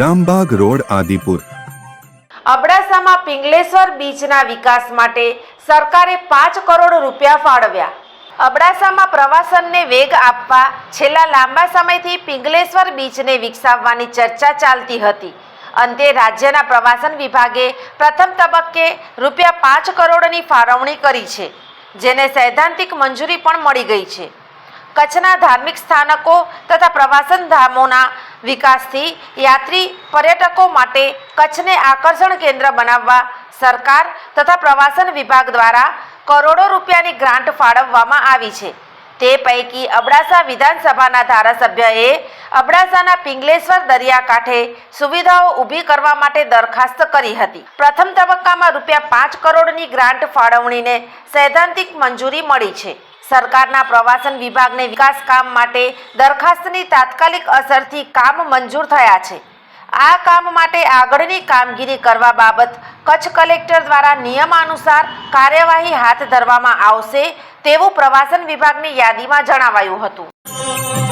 Rambagh road, Adipur. અબડાસામાં Pingleshwar બીચના વિકાસ માટે સરકારે પાંચ કરોડ રૂપિયા ફાળવ્યા. અબડાસામાં પ્રવાસનને વેગ આપવા છેલ્લા લાંબા સમયથી પિંગલેશ્વર બીચને વિકસાવવાની ચર્ચા ચાલતી હતી. અંતે રાજ્યના પ્રવાસન વિભાગે પ્રથમ તબક્કે રૂપિયા પાંચ કરોડની ફાળવણી કરી છે, જેને સૈદ્ધાંતિક મંજૂરી પણ મળી ગઈ છે. કચ્છના ધાર્મિક સ્થાનકો તથા પ્રવાસન ધામોના વિકાસથી યાત્રી પર્યટકો માટે કચ્છને આકર્ષણ કેન્દ્ર બનાવવા સરકાર તથા પ્રવાસન વિભાગ દ્વારા કરોડો રૂપિયાની ગ્રાન્ટ ફાળવવામાં આવી છે. તે પૈકી અબડાસા વિધાનસભાના ધારાસભ્યએ અબડાસાના પિંગલેશ્વર દરિયાકાંઠે સુવિધાઓ ઊભી કરવા માટે દરખાસ્ત કરી હતી. પ્રથમ તબક્કામાં રૂપિયા પાંચ કરોડની ગ્રાન્ટ ફાળવણીને સૈદ્ધાંતિક મંજૂરી મળી છે. સરકારના પ્રવાસન વિભાગને વિકાસ કામ માટે દરખાસ્તની તાત્કાલિક અસરથી કામ મંજૂર થયા છે. આ કામ માટે આગળની કામગીરી કરવા બાબત કચ્છ કલેક્ટર દ્વારા નિયમાનુસાર કાર્યવાહી હાથ ધરવામાં આવશે તેવું પ્રવાસન વિભાગની યાદીમાં જણાવાયું હતું.